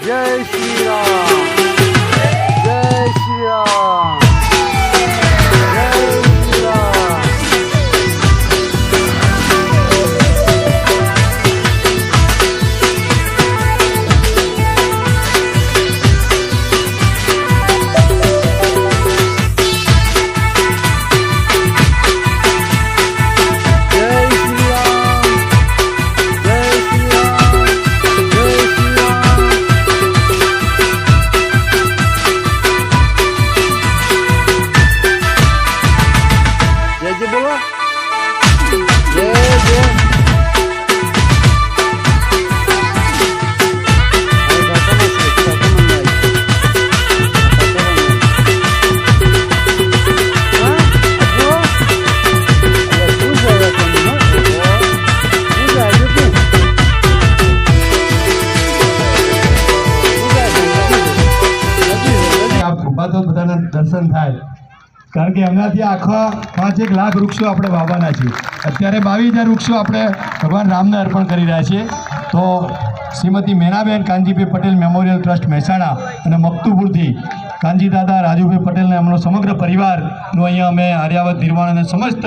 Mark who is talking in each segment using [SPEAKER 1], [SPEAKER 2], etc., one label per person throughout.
[SPEAKER 1] જય શ્રી રામ
[SPEAKER 2] આ તો બધાના દર્શન થાય. કારણ કે એમનાથી આખા પાંચ એક લાખ વૃક્ષો આપણે વાવવાના છીએ. અત્યારે બાવીસ હજાર વૃક્ષો આપણે ભગવાન રામને અર્પણ કરી રહ્યા છીએ. તો શ્રીમતી મેનાબેન કાનજીભાઈ પટેલ મેમોરિયલ ટ્રસ્ટ મહેસાણા અને મકતુપુરથી કાનજી દાદા રાજુભાઈ પટેલને એમનો સમગ્ર પરિવારનું અહીંયા અમે આર્યાવત નિર્માણ અને સમસ્ત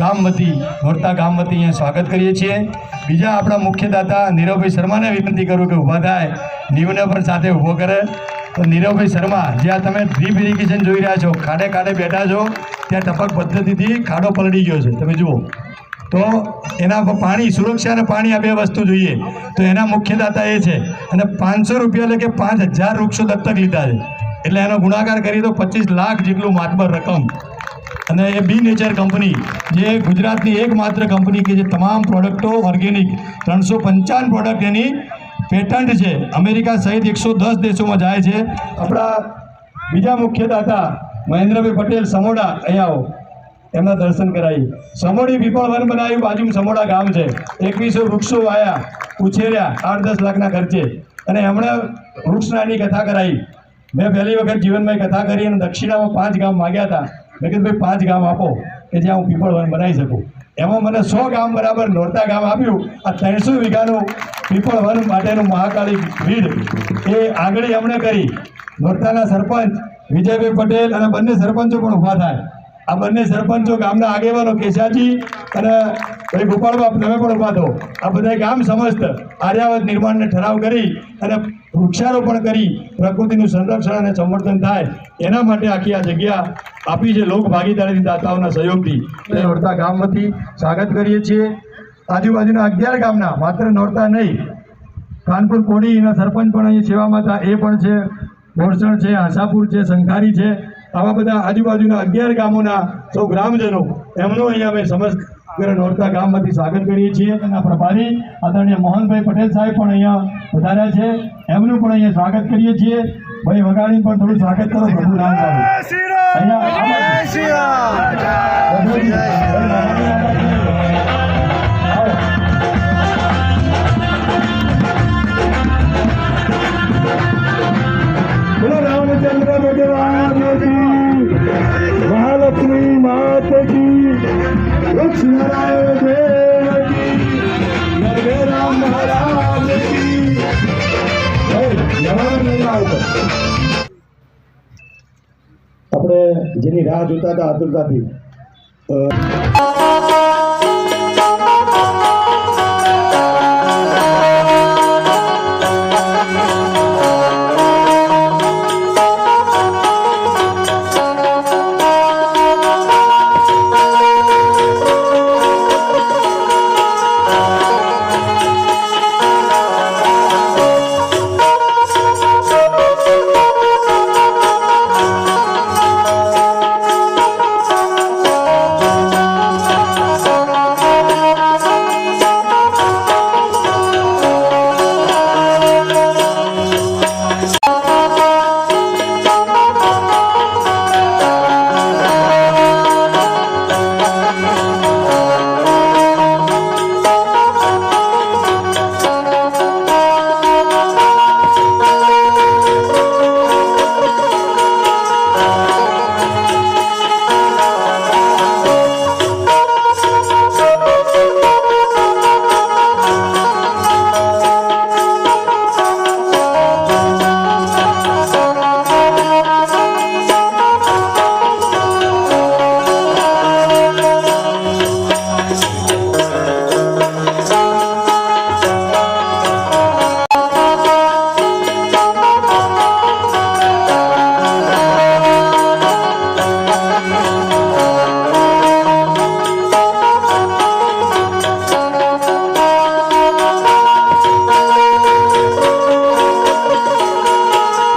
[SPEAKER 2] ગામ વતી નોરતા ગામ વતી અહીંયા સ્વાગત કરીએ છીએ. બીજા આપણા મુખ્ય દાતા નીરવભાઈ શર્માને વિનંતી કરું કે ઊભા થાય. નીવને પણ સાથે ઊભો કરે. તો નીરવભાઈ શર્મા જ્યાં તમે ડ્રીપ ઇરિગેશન જોઈ રહ્યા છો, ખાડે ખાડે બેઠા છો, ત્યાં ટપક પદ્ધતિથી ખાડો પલળી ગયો છે. તમે જુઓ. તો એના પાણી, સુરક્ષા અને પાણી આ બે વસ્તુ જોઈએ. તો એના મુખ્યદાતા એ છે. અને પાંચસો રૂપિયા એટલે કે પાંચ હજાર વૃક્ષો દત્તક લીધા છે. એટલે એનો ગુણાકાર કરીએ તો પચીસ લાખ જેટલું માતબર રકમ. અને એ બી નેચર કંપની, જે ગુજરાતની એકમાત્ર કંપની કે જે તમામ પ્રોડક્ટો ઓર્ગેનિક ત્રણસો પંચાવન પ્રોડક્ટ એની પેટન્ટ છે. અમેરિકા સહિત એકસો દસ દેશોમાં જાય છે. આપણા બીજા મુખ્ય દાતા મહેન્દ્રભાઈ પટેલ સમોડા અહીંયા એમના દર્શન કરાવી. સમોડી પીપળ વન બનાવ્યું, બાજુમાં સમોડા ગામ છે. એકવીસો વૃક્ષો વાયા, ઉછેર્યા, આઠ દસ લાખના ખર્ચે. અને એમણે વૃક્ષનાની કથા કરાવી. મેં પહેલી વખત જીવનમાં કથા કરી અને દક્ષિણામાં પાંચ ગામ માગ્યા હતા. મેં કીધું, ભાઈ, પાંચ ગામ આપો, કે જ્યાં હું પીપળ વન બનાવી શકું. એમાં મને સો ગામ બરાબર નોરતા ગામ આપ્યું. આ ત્રણસો વીઘાનું પીપળ વન માટેનું મહાકાળી ભીડ એ આંગળી એમણે કરી. નોરતાના સરપંચ વિજયભાઈ પટેલ અને બંને સરપંચો પણ ઊભા થાય. આ બંને સરપંચો ગામના આગેવાનો કેશાજી અને ભાઈ ગોપાળ બાપ તમે પણ ઊભા થો. આ બધા ગામ સમસ્ત આર્યાવત નિર્માણને ઠરાવ કરી અને વૃક્ષારોપણ કરી પ્રકૃતિનું સંરક્ષણ અને સંવર્ધન થાય. એના માટે આખી આ જગ્યા આપી છે લોક ભાગીદારીથી દાતાઓના સહયોગથી. એ નોરતા ગામમાંથી સ્વાગત કરીએ છીએ. આજુબાજુના અગિયાર ગામના માત્ર નોરતા નહીં કાનપુર કોડીના સરપંચ પણ અહીં સેવામાં હતા એ પણ છે ભોરસણ છે આશાપુર છે સંખારી છે આવા બધા આજુબાજુના અગિયાર ગામોના સૌ ગ્રામજનો એમનું અહીંયા અમે સમગ્ર નોરતા ગામમાંથી સ્વાગત કરીએ છીએ. એના પ્રભારી આદરણીય મોહનભાઈ પટેલ સાહેબ પણ અહીંયા વધાર્યા છે. એમનું પણ અહીંયા સ્વાગત કરીએ છીએ. ભાઈ વગાડીને પણ થોડું સ્વાગત કરો પ્રભુ રામ અહીંયા આપણે જેની રાહ જોતા હતા આતુરતાથી